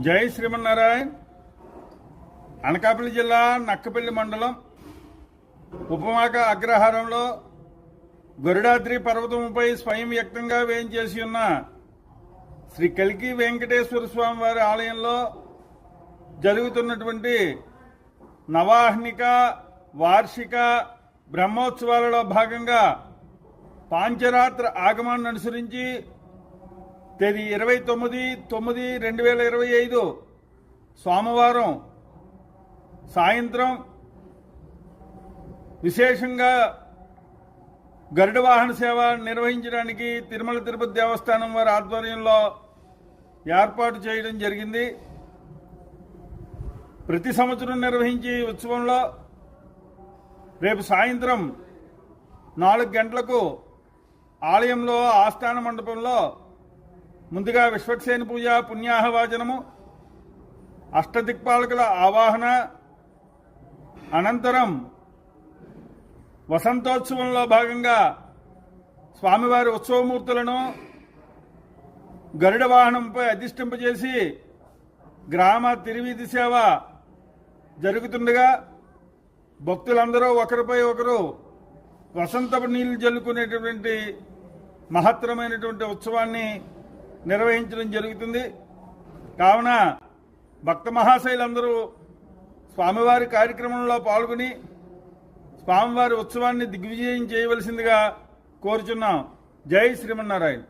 జై శ్రీమన్నారాయణ. అనకాపల్లి జిల్లా నక్కపల్లి మండలం ఉపమాక అగ్రహారంలో గరుడాద్రి పర్వతముపై స్వయం వ్యక్తంగా వేయించేసి ఉన్న శ్రీ కలికి వెంకటేశ్వర స్వామి వారి ఆలయంలో జరుగుతున్నటువంటి నవాహ్నిక వార్షిక బ్రహ్మోత్సవాలలో భాగంగా పాంచరాత్ర ఆగమాన్ని అనుసరించి తేదీ ఇరవై తొమ్మిది తొమ్మిది రెండు వేల ఇరవై ఐదు. సోమవారం సాయంత్రం విశేషంగా గరుడ వాహన సేవ నిర్వహించడానికి తిరుమల తిరుపతి దేవస్థానం వారి ఆధ్వర్యంలో ఏర్పాటు చేయడం జరిగింది. ప్రతి సంవత్సరం నిర్వహించే ఉత్సవంలో రేపు సాయంత్రం నాలుగు గంటలకు ఆలయంలో ఆస్థాన మండపంలో ముందుగా విశ్వక్సేన పూజ పుణ్యాహవాచనము అష్టదిక్పాలకుల ఆవాహన అనంతరం వసంతోత్సవంలో భాగంగా స్వామివారి ఉత్సవమూర్తులను గరుడ వాహనంపై అధిష్టింపజేసి గ్రామ తిరువీధి సేవ జరుగుతుండగా భక్తులందరూ ఒకరిపై ఒకరు వసంతపు నీళ్ళు జల్లుకునేటటువంటి మహత్తరమైనటువంటి ఉత్సవాన్ని నిర్వహించడం జరుగుతుంది. కావున భక్త మహాశైలందరూ స్వామివారి కార్యక్రమంలో పాల్గొని స్వామివారి ఉత్సవాన్ని దిగ్విజయం చేయవలసిందిగా కోరుచున్నాం. జై శ్రీమన్నారాయణ.